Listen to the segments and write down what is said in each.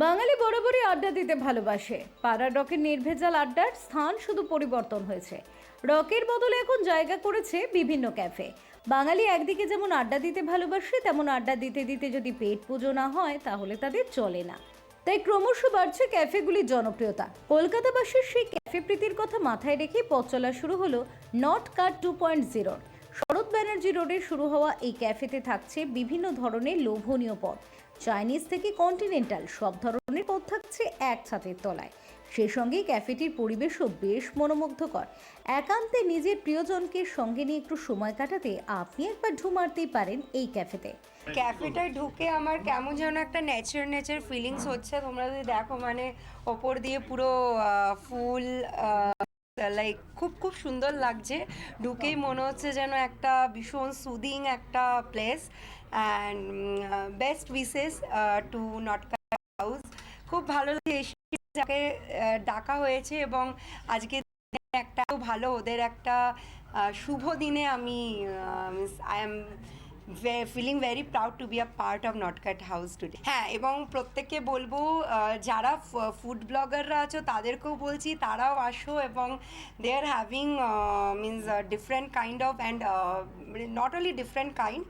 বাঙালি বরাবরই আড্ডা দিতে ভালোবাসে। পাড়া রকের নির্ভেজাল আড্ডার স্থান শুধু পরিবর্তন হয়েছে। রকের বদলে এখন জায়গা করেছে বিভিন্ন ক্যাফে। বাঙালি একদিকে যেমন আড্ডা দিতে ভালোবাসে, তেমন আড্ডা দিতে দিতে যদি পেট পুজো না হয়, তাহলে তাদের চলে না। তাই ক্রমশ বাড়ছে ক্যাফেগুলির জনপ্রিয়তা। কলকাতাবাসীর সেই ক্যাফে প্রীতির কথা মাথায় রেখে পথ চলা শুরু হলো নট কাট টু পয়েন্ট জিরোর। শরৎ ব্যানার্জি রোডে শুরু হওয়া এই ক্যাফেতে থাকছে বিভিন্ন ধরনের লোভনীয় পদ। চাইনিজ থেকে কন্টিনেন্টাল সব ধরনের পদ থাকছে এক ছাদের তলায়। সেই সঙ্গে ক্যাফেটির পরিবেশও বেশ মনোমুগ্ধকর। একান্তে নিজের প্রিয়জনকে সঙ্গে নিয়ে একটু সময় কাটাতে আপনি একবার ঢু মারতেই পারেন এই ক্যাফেতে। ক্যাফেটায় ঢুকে আমার কেমন যেন একটা নেচার নেচার ফিলিংস হচ্ছে। তোমরা যদি দেখো মানে ওপর দিয়ে পুরো ফুল লাইক খুব খুব সুন্দর লাগছে। ঢুকেই মনে হচ্ছে যেন একটা ভীষণ সুদিং একটা place and best wishes to Nautkat house খুব ভালো লাগে যাকে ডাকা হয়েছে এবং আজকে একটা ভালো ওদের একটা আহ, শুভ দিনে আমি I am feeling very proud to be a part of Nautkat house today হ্যাঁ এবং প্রত্যেককে বলব যারা ফুড ব্লগাররা আছো, তাদেরকেও বলছি, তারাও আসো এবং they are having means different kind of and not only different kind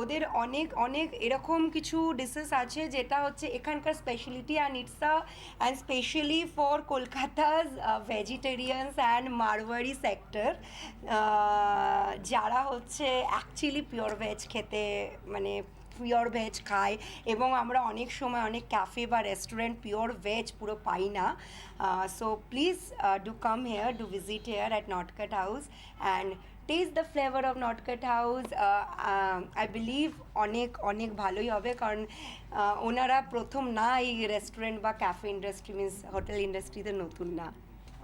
ওদের অনেক অনেক এরকম কিছু ডিশেস আছে যেটা হচ্ছে এখানকার speciality and it's a and specially for Kolkata's vegetarians and Marwari sector যারা হচ্ছে অ্যাকচুয়ালি পিওর ভেজ খেতে মানে পিওর ভেজ খায় এবং আমরা অনেক সময় অনেক ক্যাফে বা রেস্টুরেন্ট পিওর ভেজ পুরো পাই না। So please do come here do visit here at Nautkat house and taste the flavour of Nautkat house I believe অনেক অনেক ভালোই হবে কারণ ওনারা প্রথম না এই রেস্টুরেন্ট বা ক্যাফে ইন্ডাস্ট্রি মিনস হোটেল ইন্ডাস্ট্রিতে নতুন না।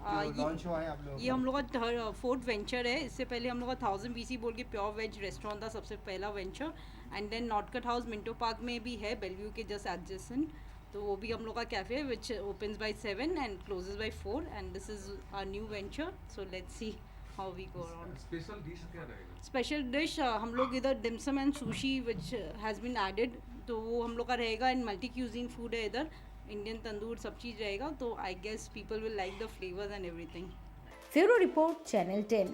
लॉन्च हुआ है आप लोगों ये हम लोग का फोर्थ वेंचर है। इससे पहले हम लोग का थाउज़ेंड बीसी बोल के प्योर वेज रेस्टोरेंट था सबसे पहला venture and then Nautkat house Minto park में भी है बेलव्यू के जस्ट एडजेसेंट तो वो भी हम लोग का कैफ़े है which opens by seven and closes by four and this is our new venture so let's see how we go around special dish क्या रहेगा? स्पेशल डिश हम लोग इधर dim sum and sushi which has been added तो वो हम लोग का रहेगा इन मल्टी क्यूजिन फ़ूड है इधर। इंडियन तंदूर सब चीज़ रहेगा तो I guess people will like the flavours and everything bureau report, channel ten.